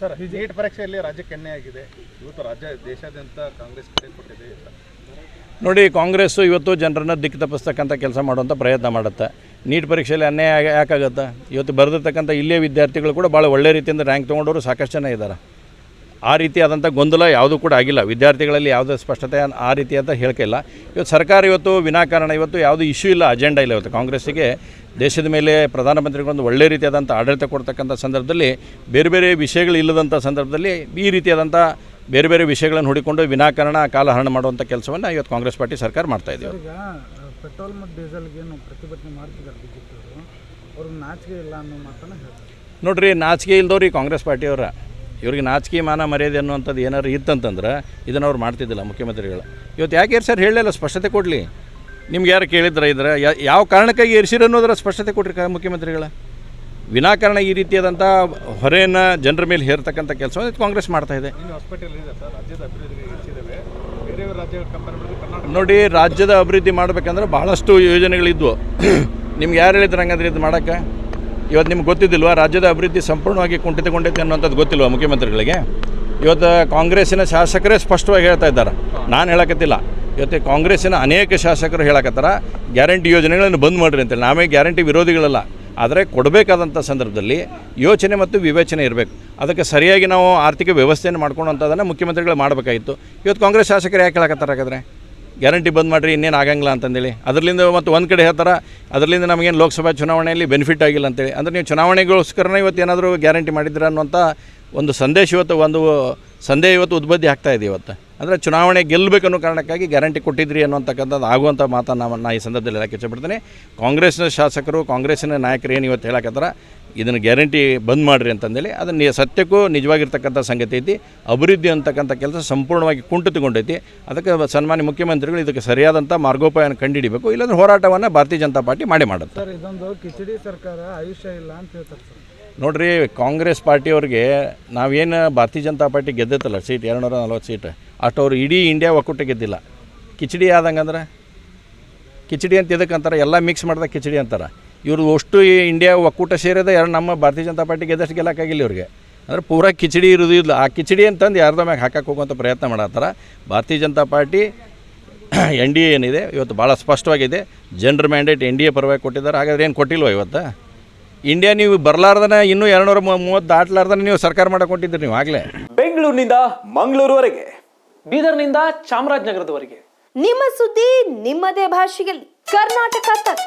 Sir neat ಪರೀಕ್ಷೆಯಲ್ಲಿ ರಾಜ್ಯಕ್ಕೆ ಎಣ್ಣೆ ಆಗಿದೆ. ಇವತ್ತು ರಾಜ್ಯ ದೇಶಾದ್ಯಂತ ಕಾಂಗ್ರೆಸ್ ಕಡೆ ಕೊಟ್ಟಿದೆ ನೋಡಿ ಕಾಂಗ್ರೆಸ್ಸು ಇವತ್ತು ಜನರನ್ನ ದಿಕ್ಕು ತಪ್ಪಿಸ್ತಕ್ಕಂಥ ಕೆಲಸ ಮಾಡುವಂಥ ಪ್ರಯತ್ನ ಮಾಡುತ್ತೆ. ನೀಟ್ ಪರೀಕ್ಷೆಯಲ್ಲಿ ಅನ್ಯಾಯ ಯಾಕಾಗುತ್ತೆ? ಯಾಕಾಗತ್ತೆ ಇವತ್ತು ಬರೆದಿರ್ತಕ್ಕಂಥ ಇಲ್ಲೇ ವಿದ್ಯಾರ್ಥಿಗಳು ಕೂಡ ಭಾಳ ಒಳ್ಳೆ ರೀತಿಯಿಂದ ರ್ಯಾಂಕ್ ತೊಗೊಂಡವರು ಸಾಕಷ್ಟು ಜನ ಇದ್ದಾರೆ. ಆ ರೀತಿಯಾದಂಥ ಗೊಂದಲ ಯಾವುದೂ ಕೂಡ ಆಗಿಲ್ಲ. ವಿದ್ಯಾರ್ಥಿಗಳಲ್ಲಿ ಯಾವುದೇ ಸ್ಪಷ್ಟತೆ ಆ ರೀತಿ ಅಂತ ಹೇಳಿಕೆ ಇಲ್ಲ. ಇವತ್ತು ಸರ್ಕಾರ ಇವತ್ತು ವಿನಾಕಾರಣ ಇವತ್ತು ಯಾವುದು ಇಶ್ಯೂ ಇಲ್ಲ ಅಜೆಂಡಾ ಇಲ್ಲ ಇವತ್ತು. ಕಾಂಗ್ರೆಸ್ಸಿಗೆ ದೇಶದ ಮೇಲೆ ಪ್ರಧಾನಮಂತ್ರಿಗೊಂದು ಒಳ್ಳೆ ರೀತಿಯಾದಂಥ ಆಡಳಿತ ಕೊಡ್ತಕ್ಕಂಥ ಸಂದರ್ಭದಲ್ಲಿ ಬೇರೆ ಬೇರೆ ವಿಷಯಗಳು ಇಲ್ಲದಂಥ ಸಂದರ್ಭದಲ್ಲಿ ಈ ರೀತಿಯಾದಂಥ ಬೇರೆ ಬೇರೆ ವಿಷಯಗಳನ್ನು ಹುಡಿಕೊಂಡು ವಿನಾಕಾರಣ ಕಾಲಹರಣ ಮಾಡುವಂಥ ಕೆಲಸವನ್ನು ಇವತ್ತು ಕಾಂಗ್ರೆಸ್ ಪಾರ್ಟಿ ಸರ್ಕಾರ ಮಾಡ್ತಾ ಇದೆ. ಪೆಟ್ರೋಲ್ ಮತ್ತು ಡೀಸೆಲ್ಗೇನು ಪ್ರತಿಭಟನೆ ಮಾಡ್ತಿದ್ದಾರೆ ಅವ್ರಿಗೆ ನಾಚಿಕೆ ಇಲ್ಲ ಅನ್ನೋ ಮಾತನ್ನು ಹೇಳ್ತಾರೆ. ನೋಡ್ರಿ ನಾಚಿಕೆ ಇಲ್ದವ್ರಿ ಕಾಂಗ್ರೆಸ್ ಪಾರ್ಟಿಯವರ. ಇವ್ರಿಗೆ ನಾಚಿಕೆ ಮಾನ ಮರ್ಯಾದೆ ಅನ್ನುವಂಥದ್ದು ಏನಾದ್ರು ಇತ್ತಂತಂದ್ರೆ ಇದನ್ನು ಅವ್ರು ಮಾಡ್ತಿದ್ದಿಲ್ಲ ಮುಖ್ಯಮಂತ್ರಿಗಳು. ಇವತ್ತು ಯಾಕೆ ಸರ್ ಹೇಳಲಿಲ್ಲ? ಸ್ಪಷ್ಟತೆ ಕೊಡಲಿ. ನಿಮ್ಗೆ ಯಾರು ಕೇಳಿದ್ರೆ ಇದ್ರ? ಯಾವ ಕಾರಣಕ್ಕಾಗಿ ಏರ್ಸಿರ ಅನ್ನೋದ್ರ ಸ್ಪಷ್ಟತೆ ಕೊಡ್ರಿ ಕ- ಮುಖ್ಯಮಂತ್ರಿಗಳ? ವಿನಾಕಾರಣ ಈ ರೀತಿಯಾದಂಥ ಹೊರೆಯನ್ನು ಜನರ ಮೇಲೆ ಹೇರ್ತಕ್ಕಂಥ ಕೆಲಸವನ್ನು ಕಾಂಗ್ರೆಸ್ ಮಾಡ್ತಾ ಇದೆ. ನೋಡಿ ರಾಜ್ಯದ ಅಭಿವೃದ್ಧಿ ಮಾಡಬೇಕಂದ್ರೆ ಭಾಳಷ್ಟು ಯೋಜನೆಗಳಿದ್ವು. ನಿಮ್ಗೆ ಯಾರು ಹೇಳಿದ್ರು ಹಂಗಂದ್ರೆ ಇದು ಮಾಡೋಕ್ಕೆ? ಇವತ್ತು ನಿಮ್ಗೆ ಗೊತ್ತಿದ್ದಿಲ್ವಾ? ರಾಜ್ಯದ ಅಭಿವೃದ್ಧಿ ಸಂಪೂರ್ಣವಾಗಿ ಕುಂಠಿತಗೊಂಡೈತೆ ಅನ್ನೋಂಥದ್ದು ಗೊತ್ತಿಲ್ವಾ ಮುಖ್ಯಮಂತ್ರಿಗಳಿಗೆ? ಇವತ್ತು ಕಾಂಗ್ರೆಸ್ಸಿನ ಶಾಸಕರೇ ಸ್ಪಷ್ಟವಾಗಿ ಹೇಳ್ತಾ ಇದ್ದಾರೆ. ನಾನು ಹೇಳಕತ್ತಿಲ್ಲ. ಇವತ್ತು ಕಾಂಗ್ರೆಸ್ಸಿನ ಅನೇಕ ಶಾಸಕರು ಹೇಳಕತ್ತಾರ, ಗ್ಯಾರಂಟಿ ಯೋಜನೆಗಳನ್ನು ಬಂದ್ ಮಾಡಿರಿ ಅಂತೇಳಿ. ನಾವೇ ಗ್ಯಾರಂಟಿ ವಿರೋಧಿಗಳಲ್ಲ. ಆದರೆ ಕೊಡಬೇಕಾದಂಥ ಸಂದರ್ಭದಲ್ಲಿ ಯೋಚನೆ ಮತ್ತು ವಿವೇಚನೆ ಇರಬೇಕು. ಅದಕ್ಕೆ ಸರಿಯಾಗಿ ನಾವು ಆರ್ಥಿಕ ವ್ಯವಸ್ಥೆಯನ್ನು ಮಾಡ್ಕೊಳ್ಳೋಂಥದ್ದನ್ನು ಮುಖ್ಯಮಂತ್ರಿಗಳು ಮಾಡಬೇಕಾಗಿತ್ತು. ಇವತ್ತು ಕಾಂಗ್ರೆಸ್ ಶಾಸಕರು ಯಾಕೆ ಹೇಳಕತ್ತಾರ ಹಾಗಾದ್ರೆ? ಗ್ಯಾರಂಟಿ ಬಂದ್ ಮಾಡಿರಿ, ಇನ್ನೇನು ಆಗಂಗಿಲ್ಲ ಅಂತಂದೇಳಿ. ಅದರಿಂದ ಮತ್ತು ಒಂದು ಕಡೆ ಹೇಳ್ತಾರೆ ಅದರಿಂದ ನಮಗೇನು ಲೋಕಸಭಾ ಚುನಾವಣೆಯಲ್ಲಿ ಬೆನಿಫಿಟ್ ಆಗಿಲ್ಲ ಅಂತೇಳಿ. ಅಂದರೆ ನೀವು ಚುನಾವಣೆಗೋಸ್ಕರನೇ ಇವತ್ತು ಏನಾದರೂ ಗ್ಯಾರಂಟಿ ಮಾಡಿದ್ರೆ ಅನ್ನುವಂಥ ಒಂದು ಸಂದೇಶ ಇವತ್ತು, ಒಂದು ಸಂದೇಹ ಇವತ್ತು ಉದ್ಬದ್ಧಿ ಇದೆ ಇವತ್ತು. ಅಂದರೆ ಚುನಾವಣೆ ಗೆಲ್ಲಬೇಕು ಅನ್ನೋ ಕಾರಣಕ್ಕಾಗಿ ಗ್ಯಾರಂಟಿ ಕೊಟ್ಟಿದ್ರಿ ಅನ್ನುವಂಥಕ್ಕಂಥದ್ದು ಆಗುವಂಥ ಮಾತನ್ನು ನಾನು ಈ ಸಂದರ್ಭದಲ್ಲಿ ಹೇಳಕ್ಕೆ ಇಷ್ಟಪಡ್ತೀನಿ ಕಾಂಗ್ರೆಸ್ನ ಶಾಸಕರು, ಕಾಂಗ್ರೆಸ್ಸಿನ ನಾಯಕರು ಏನು ಇವತ್ತು ಹೇಳಕತ್ತಾರ ಇದನ್ನು ಗ್ಯಾರಂಟಿ ಬಂದ್ ಮಾಡಿರಿ ಅಂತಂದೇಳಿ ಅದನ್ನು ಸತ್ಯಕ್ಕೂ ನಿಜವಾಗಿರ್ತಕ್ಕಂಥ ಸಂಗತಿ ಐತಿ. ಅಭಿವೃದ್ಧಿ ಅಂತಕ್ಕಂಥ ಕೆಲಸ ಸಂಪೂರ್ಣವಾಗಿ ಕುಂಠಿತಗೊಂಡೈತಿ ಅದಕ್ಕೆ ಸನ್ಮಾನ್ಯ ಮುಖ್ಯಮಂತ್ರಿಗಳು ಇದಕ್ಕೆ ಸರಿಯಾದಂಥ ಮಾರ್ಗೋಪಾಯನ ಕಂಡುಹಿಡಿಬೇಕು. ಇಲ್ಲಾಂದ್ರೆ ಹೋರಾಟವನ್ನು ಭಾರತೀಯ ಜನತಾ ಪಾರ್ಟಿ ಮಾಡಿ ಮಾಡುತ್ತೆ. ಇದೊಂದು ಕಿಚಡಿ ಸರ್ಕಾರ ಆಯುಷ್ಯ ಇಲ್ಲ ಅಂತ ಹೇಳ್ತಾರೆ ನೋಡಿರಿ ಕಾಂಗ್ರೆಸ್ ಪಾರ್ಟಿಯವ್ರಿಗೆ ನಾವೇನು ಭಾರತೀಯ ಜನತಾ ಪಾರ್ಟಿ ಗೆದ್ದೈತಲ್ಲ ಸೀಟ್ ಎರಡು ನೂರ ನಲ್ವತ್ತು ಸೀಟ್. ಅಷ್ಟು ಅವ್ರು ಇಡೀ ಇಂಡಿಯಾ ಒಕ್ಕೂಟ ಗೆದ್ದಿಲ್ಲ. ಕಿಚಡಿ ಆದಂಗೆ ಅಂದ್ರೆ ಕಿಚಡಿ ಅಂತ ಇದಕ್ಕಂತಾರೆ ಎಲ್ಲ ಮಿಕ್ಸ್ ಮಾಡಿದಾಗ ಕಿಚಡಿ ಅಂತಾರೆ. ಇವರು ಅಷ್ಟು ಈ ಇಂಡಿಯಾ ಒಕ್ಕೂಟ ಸೇರಿದ ಯಾರು ನಮ್ಮ ಭಾರತೀಯ ಜನತಾ ಪಾರ್ಟಿ ಗೆದ್ದಷ್ಟು ಗೆಲ್ಲಕ್ಕಾಗಿಲ್ಲ ಇವ್ರಿಗೆ. ಅಂದರೆ ಪೂರಾ ಕಿಚಡಿ ಇರೋದು ಇಲ್ಲ. ಆ ಕಿಚಡಿ ಅಂತಂದು ಯಾರ್ದೋ ಮ್ಯಾಗೆ ಹಾಕಕ್ಕೆ ಹೋಗುವಂಥ ಪ್ರಯತ್ನ ಮಾಡತ್ತಾರ. Bharatiya Janata Party N D A ಏನಿದೆ ಇವತ್ತು ಭಾಳ ಸ್ಪಷ್ಟವಾಗಿದೆ. ಜನರ ಮ್ಯಾಂಡೇಟ್ ಎನ್ ಡಿ ಎ ಪರವಾಗಿ ಕೊಟ್ಟಿದ್ದಾರೆ. ಹಾಗಾದ್ರೆ ಏನು ಕೊಟ್ಟಿಲ್ವ ಇವತ್ತು? ಇಂಡಿಯಾ ನೀವು ಬರಲಾರ್ದನ ಇನ್ನೂ ಎರಡುನೂರ ಮೂವತ್ತು ದಾಟ್ಲಾರ್ದನ ನೀವು ಸರ್ಕಾರ ಮಾಡಕ್ಕೆ ಕೊಟ್ಟಿದ್ದೀರಿ ನೀವು ಆಗಲೇ. ಬೆಂಗಳೂರಿನಿಂದ ಮಂಗಳೂರುವರೆಗೆ. ಬೀದರ್ನಿಂದ ಚಾಮರಾಜನಗರದವರೆಗೆ. ನಿಮ್ಮ ಸುದ್ದಿ ನಿಮ್ಮದೇ ಭಾಷೆಯಲ್ಲಿ. ಕರ್ನಾಟಕ ತಕ್.